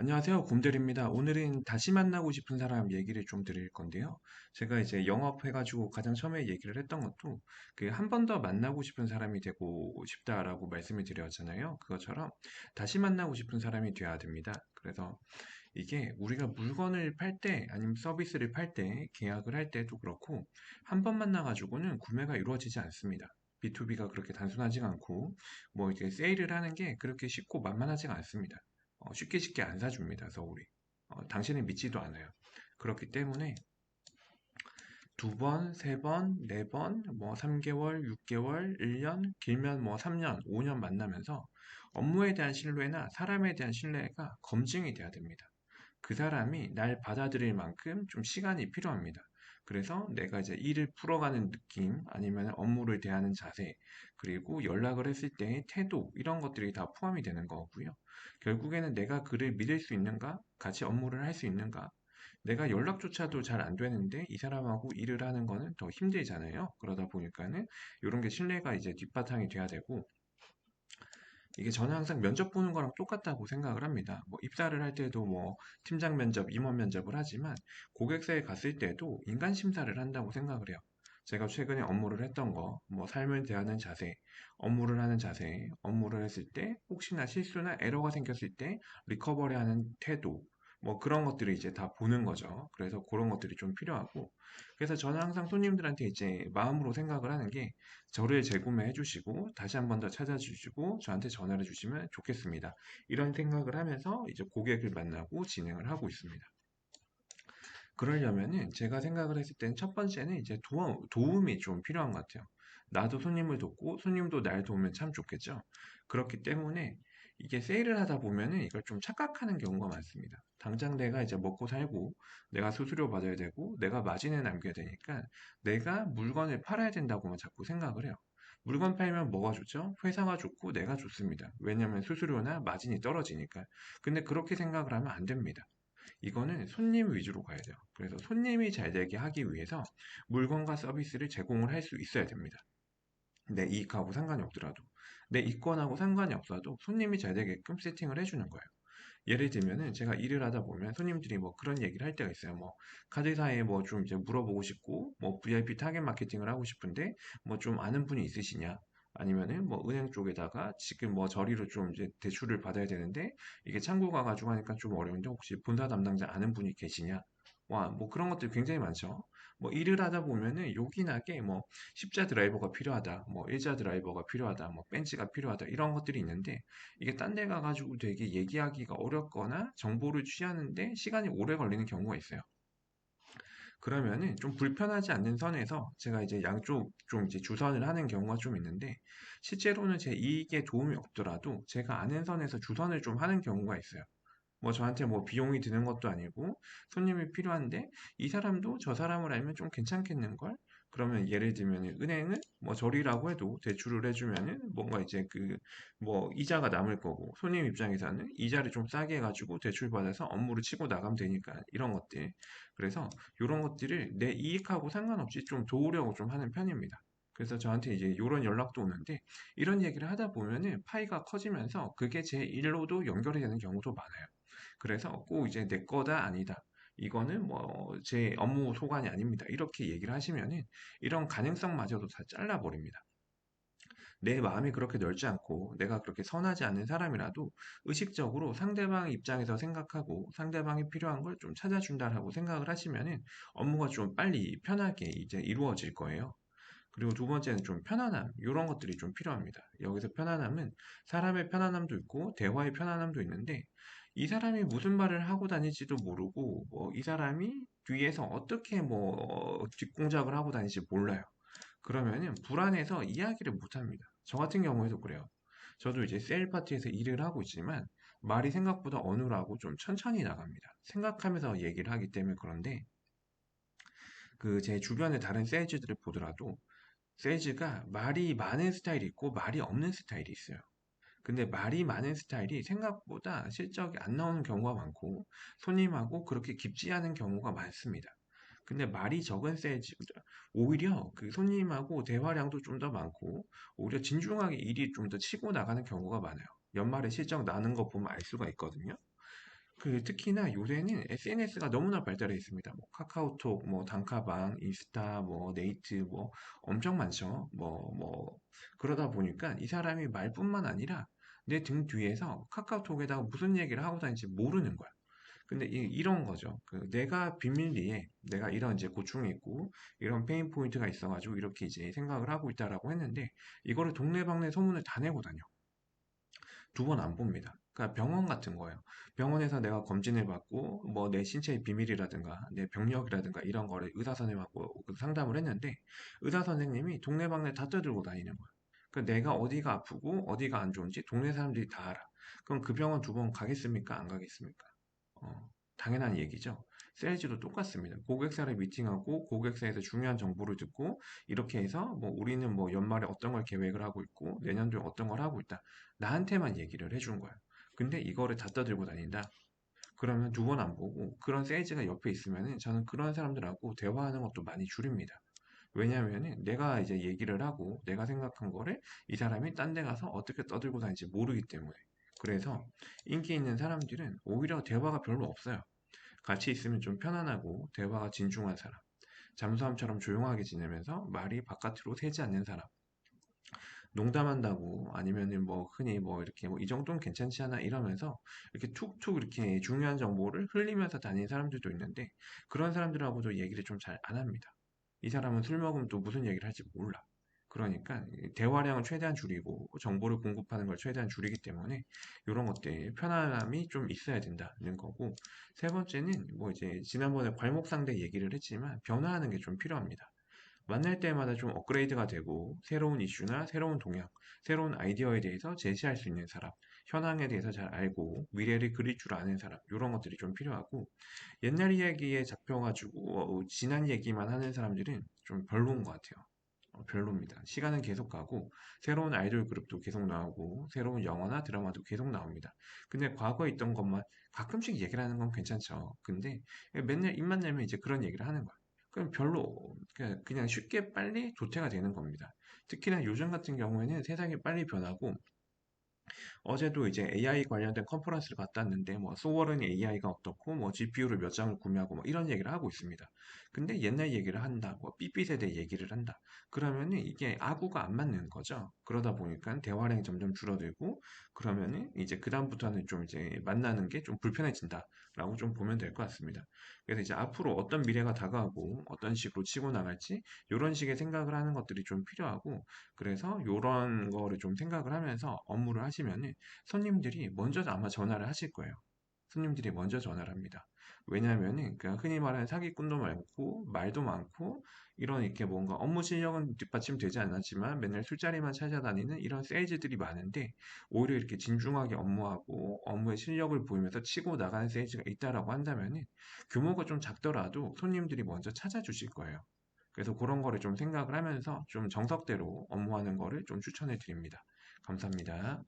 안녕하세요. 곰들입니다. 오늘은 다시 만나고 싶은 사람 얘기를 좀 드릴 건데요. 제가 이제 영업해가지고 가장 처음에 얘기를 했던 것도 그 한 번 더 만나고 싶은 사람이 되고 싶다라고 말씀을 드렸잖아요. 그것처럼 다시 만나고 싶은 사람이 돼야 됩니다. 그래서 이게 우리가 물건을 팔 때 아니면 서비스를 팔 때 계약을 할 때도 그렇고 한 번 만나가지고는 구매가 이루어지지 않습니다. B2B가 그렇게 단순하지가 않고 뭐 이제 세일을 하는 게 그렇게 쉽고 만만하지가 않습니다. 어, 쉽게 쉽게 안 사줍니다, 서울이. 어, 당신은 믿지도 않아요. 그렇기 때문에 두 번, 세 번, 네 번, 뭐 3개월, 6개월, 1년, 길면 뭐 3년, 5년 만나면서 업무에 대한 신뢰나 사람에 대한 신뢰가 검증이 돼야 됩니다. 그 사람이 날 받아들일 만큼 좀 시간이 필요합니다. 그래서 내가 이제 일을 풀어가는 느낌, 아니면 업무를 대하는 자세, 그리고 연락을 했을 때의 태도, 이런 것들이 다 포함이 되는 거고요. 결국에는 내가 그를 믿을 수 있는가? 같이 업무를 할 수 있는가? 내가 연락조차도 잘 안 되는데 이 사람하고 일을 하는 거는 더 힘들잖아요. 그러다 보니까는 이런 게 신뢰가 이제 뒷바탕이 돼야 되고 이게 저는 항상 면접 보는 거랑 똑같다고 생각을 합니다. 뭐 입사를 할 때도 뭐 팀장 면접, 임원 면접을 하지만 고객사에 갔을 때도 인간 심사를 한다고 생각을 해요. 제가 최근에 업무를 했던 거, 뭐 삶을 대하는 자세, 업무를 하는 자세, 업무를 했을 때 혹시나 실수나 에러가 생겼을 때 리커버리하는 태도, 뭐 그런 것들을 이제 다 보는 거죠. 그래서 그런 것들이 좀 필요하고. 그래서 저는 항상 손님들한테 이제 마음으로 생각을 하는 게 저를 재구매해 주시고 다시 한 번 더 찾아주시고 저한테 전화를 주시면 좋겠습니다. 이런 생각을 하면서 이제 고객을 만나고 진행을 하고 있습니다. 그러려면은 제가 생각을 했을 때는 첫 번째는 이제 도움, 도움이 좀 필요한 것 같아요. 나도 손님을 돕고 손님도 날 도우면 참 좋겠죠. 그렇기 때문에 이게 세일을 하다 보면은 이걸 좀 착각하는 경우가 많습니다. 당장 내가 이제 먹고 살고 내가 수수료 받아야 되고 내가 마진을 남겨야 되니까 내가 물건을 팔아야 된다고만 자꾸 생각을 해요. 물건 팔면 뭐가 좋죠? 회사가 좋고 내가 좋습니다. 왜냐면 수수료나 마진이 떨어지니까. 근데 그렇게 생각을 하면 안 됩니다. 이거는 손님 위주로 가야 돼요. 그래서 손님이 잘 되게 하기 위해서 물건과 서비스를 제공을 할 수 있어야 됩니다. 내 이익하고 상관이 없더라도 내 이권하고 상관이 없어도 손님이 잘 되게끔 세팅을 해주는 거예요. 예를 들면은 제가 일을 하다 보면 손님들이 뭐 그런 얘기를 할 때가 있어요. 뭐 카드사에 뭐 좀 이제 물어보고 싶고 뭐 VIP 타겟 마케팅을 하고 싶은데 뭐 좀 아는 분이 있으시냐? 아니면은 뭐 은행 쪽에다가 지금 뭐 저리로 좀 이제 대출을 받아야 되는데 이게 창구 가가지고 하니까 좀 어려운데 혹시 본사 담당자 아는 분이 계시냐? 와, 뭐 그런 것들 굉장히 많죠. 뭐 일을 하다 보면은 요긴하게 뭐 십자 드라이버가 필요하다, 뭐 일자 드라이버가 필요하다, 뭐 벤치가 필요하다 이런 것들이 있는데 이게 딴 데 가가지고 되게 얘기하기가 어렵거나 정보를 취하는데 시간이 오래 걸리는 경우가 있어요. 그러면은 좀 불편하지 않는 선에서 제가 이제 양쪽 좀 이제 주선을 하는 경우가 좀 있는데 실제로는 제 이익에 도움이 없더라도 제가 아는 선에서 주선을 좀 하는 경우가 있어요. 뭐 저한테 뭐 비용이 드는 것도 아니고 손님이 필요한데 이 사람도 저 사람을 알면 좀 괜찮겠는걸? 그러면 예를 들면 은행은 뭐 저리라고 해도 대출을 해주면은 뭔가 이제 그 뭐 이자가 남을 거고 손님 입장에서는 이자를 좀 싸게 해가지고 대출 받아서 업무를 치고 나가면 되니까 이런 것들 그래서 이런 것들을 내 이익하고 상관없이 좀 도우려고 좀 하는 편입니다. 그래서 저한테 이제 이런 연락도 오는데 이런 얘기를 하다 보면은 파이가 커지면서 그게 제 일로도 연결이 되는 경우도 많아요. 그래서 꼭 이제 내 거다 아니다. 이거는 뭐 제 업무 소관이 아닙니다. 이렇게 얘기를 하시면은 이런 가능성마저도 다 잘라버립니다. 내 마음이 그렇게 넓지 않고 내가 그렇게 선하지 않은 사람이라도 의식적으로 상대방 입장에서 생각하고 상대방이 필요한 걸 좀 찾아준다라고 생각을 하시면은 업무가 좀 빨리 편하게 이제 이루어질 거예요. 그리고 두 번째는 좀 편안함, 이런 것들이 좀 필요합니다. 여기서 편안함은 사람의 편안함도 있고 대화의 편안함도 있는데 이 사람이 무슨 말을 하고 다닐지도 모르고 뭐 이 사람이 뒤에서 어떻게 뭐 뒷공작을 하고 다닐지 몰라요. 그러면은 불안해서 이야기를 못 합니다. 저 같은 경우에도 그래요. 저도 이제 세일 파티에서 일을 하고 있지만 말이 생각보다 어눌하고 좀 천천히 나갑니다. 생각하면서 얘기를 하기 때문에 그런데 그 제 주변의 다른 세일즈들을 보더라도 세일즈가 말이 많은 스타일이 있고 말이 없는 스타일이 있어요. 근데 말이 많은 스타일이 생각보다 실적이 안 나오는 경우가 많고 손님하고 그렇게 깊지 않은 경우가 많습니다. 근데 말이 적은 세일즈보다 오히려 그 손님하고 대화량도 좀 더 많고 오히려 진중하게 일이 좀 더 치고 나가는 경우가 많아요. 연말에 실적 나는 거 보면 알 수가 있거든요. 그 특히나 요새는 SNS가 너무나 발달해 있습니다. 뭐 카카오톡, 뭐 단카방, 인스타, 뭐 네이트, 뭐 엄청 많죠. 뭐, 뭐 그러다 보니까 이 사람이 말뿐만 아니라 내 등 뒤에서 카카오톡에다가 무슨 얘기를 하고 다니는지 모르는 거야. 근데 이, 런 거죠. 그 내가 비밀리에 내가 이런 이제 고충이 있고 이런 페인 포인트가 있어가지고 이렇게 이제 생각을 하고 있다라고 했는데 이거를 동네방네 소문을 다 내고 다녀. 두 번 안 봅니다. 그러니까 병원 같은 거예요. 병원에서 내가 검진을 받고 뭐 내 신체의 비밀이라든가 내 병력이라든가 이런 거를 의사 선생님하고 그 상담을 했는데 의사 선생님이 동네방네 다 떠들고 다니는 거야. 그 내가 어디가 아프고 어디가 안 좋은지 동네 사람들이 다 알아. 그럼 그 병원 두 번 가겠습니까? 안 가겠습니까? 어, 당연한 얘기죠. 세일즈도 똑같습니다. 고객사를 미팅하고 고객사에서 중요한 정보를 듣고 이렇게 해서 뭐 우리는 뭐 연말에 어떤 걸 계획을 하고 있고 내년도에 어떤 걸 하고 있다. 나한테만 얘기를 해준 거야. 근데 이거를 다 떠들고 다닌다. 그러면 두 번 안 보고 그런 세일즈가 옆에 있으면은 저는 그런 사람들하고 대화하는 것도 많이 줄입니다. 왜냐하면은 내가 이제 얘기를 하고 내가 생각한 거를 이 사람이 딴 데 가서 어떻게 떠들고 다니지 모르기 때문에 그래서 인기 있는 사람들은 오히려 대화가 별로 없어요. 같이 있으면 좀 편안하고 대화가 진중한 사람. 잠수함처럼 조용하게 지내면서 말이 바깥으로 새지 않는 사람. 농담한다고 아니면은 뭐 흔히 뭐 이렇게 뭐 이 정도는 괜찮지 않아 이러면서 이렇게 툭툭 이렇게 중요한 정보를 흘리면서 다니는 사람들도 있는데 그런 사람들하고도 얘기를 좀 잘 안 합니다. 이 사람은 술 먹으면 또 무슨 얘기를 할지 몰라. 그러니까 대화량을 최대한 줄이고 정보를 공급하는 걸 최대한 줄이기 때문에 이런 것들 편안함이 좀 있어야 된다는 거고 세 번째는 뭐 이제 지난번에 괄목상대 얘기를 했지만 변화하는 게 좀 필요합니다. 만날 때마다 좀 업그레이드가 되고 새로운 이슈나 새로운 동향, 새로운 아이디어에 대해서 제시할 수 있는 사람, 현황에 대해서 잘 알고 미래를 그릴 줄 아는 사람 이런 것들이 좀 필요하고 옛날 이야기에 잡혀가지고 어, 지난 얘기만 하는 사람들은 좀 별로인 것 같아요. 어, 별로입니다. 시간은 계속 가고 새로운 아이돌 그룹도 계속 나오고 새로운 영화나 드라마도 계속 나옵니다. 근데 과거에 있던 것만 가끔씩 얘기를 하는 건 괜찮죠. 근데 맨날 입만 열면 이제 그런 얘기를 하는 거야. 그럼 별로 그냥 쉽게 빨리 도태가 되는 겁니다. 특히나 요즘 같은 경우에는 세상이 빨리 변하고 어제도 이제 AI 관련된 컨퍼런스를 갔다 왔는데 뭐 소월은 AI가 어떻고 뭐 GPU를 몇 장을 구매하고 뭐 이런 얘기를 하고 있습니다. 근데 옛날 얘기를 한다, 뭐 삐삐 세대 얘기를 한다. 그러면은 이게 아구가 안 맞는 거죠. 그러다 보니까 대화량이 점점 줄어들고 그러면은 이제 그 다음부터는 좀 이제 만나는 게 좀 불편해진다라고 좀 보면 될 것 같습니다. 그래서 이제 앞으로 어떤 미래가 다가오고 어떤 식으로 치고 나갈지 이런 식의 생각을 하는 것들이 좀 필요하고 그래서 이런 거를 좀 생각을 하면서 업무를 하시면은 손님들이 먼저 아마 전화를 하실 거예요. 손님들이 먼저 전화를 합니다. 왜냐하면은 그냥 흔히 말하는 사기꾼도 많고 말도 많고 이런 이렇게 뭔가 업무 실력은 뒷받침되지 않았지만 맨날 술자리만 찾아다니는 이런 세일즈들이 많은데 오히려 이렇게 진중하게 업무하고 업무의 실력을 보이면서 치고 나가는 세일즈가 있다라고 한다면은 규모가 좀 작더라도 손님들이 먼저 찾아주실 거예요. 그래서 그런 거를 좀 생각을 하면서 좀 정석대로 업무하는 거를 좀 추천해 드립니다. 감사합니다.